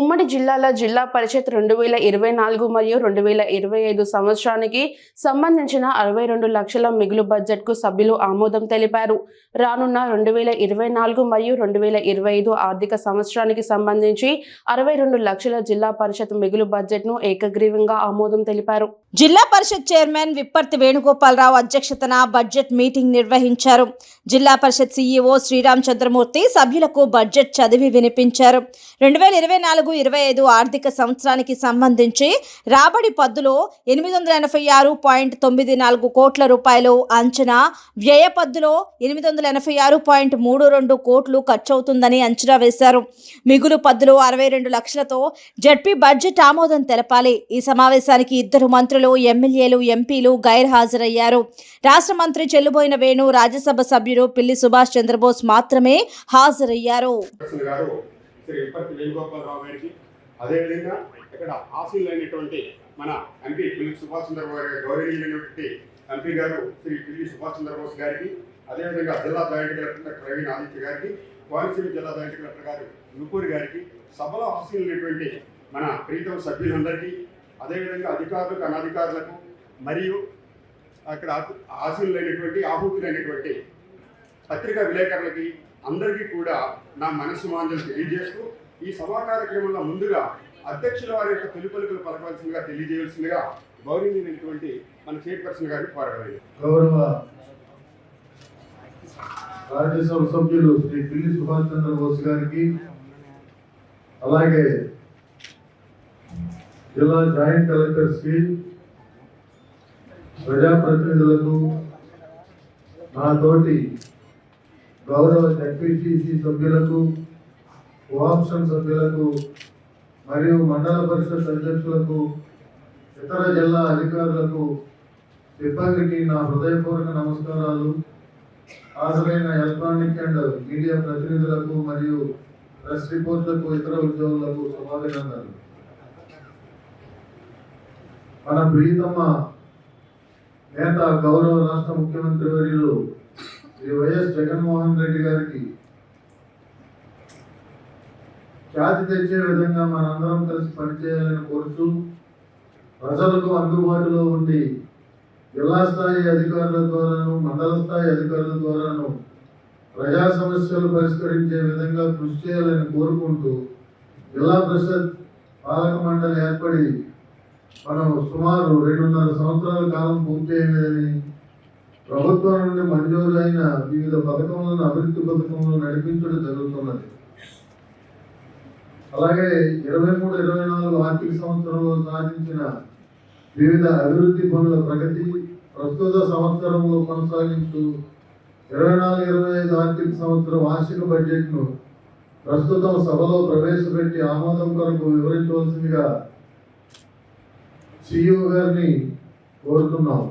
ఉమ్మడి జిల్లాల జిల్లా పరిషత్ రెండు వేల ఇరవై నాలుగు మరియు రెండు వేల ఇరవై ఐదు సంవత్సరానికి సంబంధించిన అరవై రెండు లక్షల మిగులు బడ్జెట్కు సభ్యులు ఆమోదం తెలిపారు. రానున్న రెండు వేల ఇరవై నాలుగు మరియు రెండు వేల ఇరవై ఐదు ఆర్థిక సంవత్సరానికి సంబంధించి అరవై రెండు లక్షల జిల్లా పరిషత్ మిగులు బడ్జెట్ను ఏకగ్రీవంగా ఆమోదం తెలిపారు. జిల్లా పరిషత్ చైర్మన్ విప్పర్తి వేణుగోపాలరావు అధ్యక్షతన బడ్జెట్ మీటింగ్ నిర్వహించారు. జిల్లా పరిషత్ సీఈఓ శ్రీరామ్ చంద్రమూర్తి సభ్యులకు బడ్జెట్ చదివి వినిపించారు. రెండు వేల ఇరవై నాలుగు ఇరవై ఐదు ఆర్థిక సంవత్సరానికి సంబంధించి రాబడి పద్దులో ఎనిమిది వందల ఎనభై ఆరు పాయింట్ తొమ్మిది నాలుగు కోట్ల రూపాయలు అంచనా వ్యయ పద్దులో ఎనిమిది వందల ఎనభై ఆరు పాయింట్ మూడు రెండు కోట్లు ఖర్చు అవుతుందని అంచనా వేశారు. మిగులు పద్దులో అరవై రెండు లక్షలతో జడ్పీ బడ్జెట్ ఆమోదం తెలపాలి. ఈ సమావేశానికి ఇద్దరు మంత్రులు ఎమ్మెల్యేలు ఎంపీలు గైర్ హాజరయ్యారు రాష్ట్ర మంత్రి చెల్లుబోయిన వేణు రాజ్యసభ సభ్యుడు పిల్లి సుభాష్ చంద్రబోస్ మాత్రమే హాజరయ్యారు. శ్రీ విపత్తి వేణుగోపాలరావు గారికి. అదేవిధంగా ఇక్కడ ఆశీలైనటువంటి మన ఎంపీ పిల్లి సుభాష్ చంద్రబోస్ గారి గౌరవనీయులైనటువంటి ఎంపీ గారు శ్రీ పిల్లి సుభాష్ చంద్రబోస్ గారికి అదేవిధంగా జిల్లా జాయింట్ కలెక్టర్ ప్రవీణ్ ఆదిత్య గారికి కోనసీమ జిల్లా జాయింట్ కలెక్టర్ గారు నుపూరి గారికి సభలో ఆశీలైనటువంటి మన ప్రీతం సభ్యులందరికీ అదేవిధంగా అధికారులకు అనధికారులకు మరియు అక్కడ ఆశీలైనటువంటి ఆహుతులైనటువంటి పత్రికా విలేకరులకి అందరికీ కూడా నా మనసు మాంజలు తెలియజేస్తూ ఈ సభా కార్యక్రమంలో ముందుగా అధ్యక్షుల వారి యొక్క తొలి పలకవలసిందిగా తెలియజేయవలసిందిగా గౌరవించినటువంటి మన చైర్పర్సన్ గారిని కోరగలిగారు గౌరవ రాజ్యసభ సభ్యులు శ్రీ పిల్లి సుభాష్ చంద్రబోస్ గారికి అలాగే జిల్లా జాయింట్ కలెక్టర్ ప్రజాప్రతినిధులకు నాతోటి గౌరవ జడ్పీటీసీ సభ్యులకు కోఆప్షన్ సభ్యులకు మరియు మండల పరిషత్ అధ్యక్షులకు ఇతర జిల్లా అధికారులకు సిబ్బందికి నా హృదయపూర్వక నమస్కారాలు. హాజరైన ఎలక్ట్రానిక్ అండ్ మీడియా ప్రతినిధులకు మరియు ప్రెస్ రిపోర్ట్లకు ఇతర ఉద్యోగులకు శుభాభినందనలు. మన ప్రీతమ నేత గౌరవ రాష్ట్ర ముఖ్యమంత్రి వర్యులు శ్రీ వైఎస్ జగన్మోహన్ రెడ్డి గారికి ఖ్యాతి తెచ్చే విధంగా మనందరం కలిసి పనిచేయాలని కోరుతూ ప్రజలకు అందుబాటులో ఉండి జిల్లా స్థాయి అధికారుల ద్వారాను మండల స్థాయి అధికారుల ద్వారాను ప్రజా సమస్యలు పరిష్కరించే విధంగా కృషి చేయాలని కోరుకుంటూ జిల్లా పరిషత్ పాలక మండలి ఏర్పడి మనం సుమారు రెండున్నర సంవత్సరాల కాలం పూర్తయినదని ప్రభుత్వం నుండి మంజూరు అయిన వివిధ పథకములను అభివృద్ధి పథకములను నడిపించడం జరుగుతున్నది. అలాగే ఇరవై మూడు ఇరవై నాలుగు ఆర్థిక సంవత్సరంలో సాధించిన వివిధ అభివృద్ధి పనుల ప్రగతి ప్రస్తుత సంవత్సరంలో కొనసాగించు ఇరవై నాలుగు ఇరవై ఐదు ఆర్థిక సంవత్సరం వార్షిక బడ్జెట్ను ప్రస్తుతం సభలో ప్రవేశపెట్టి ఆమోదం కొరకు వివరించవలసిందిగా సిఇఓ గారిని కోరుతున్నాం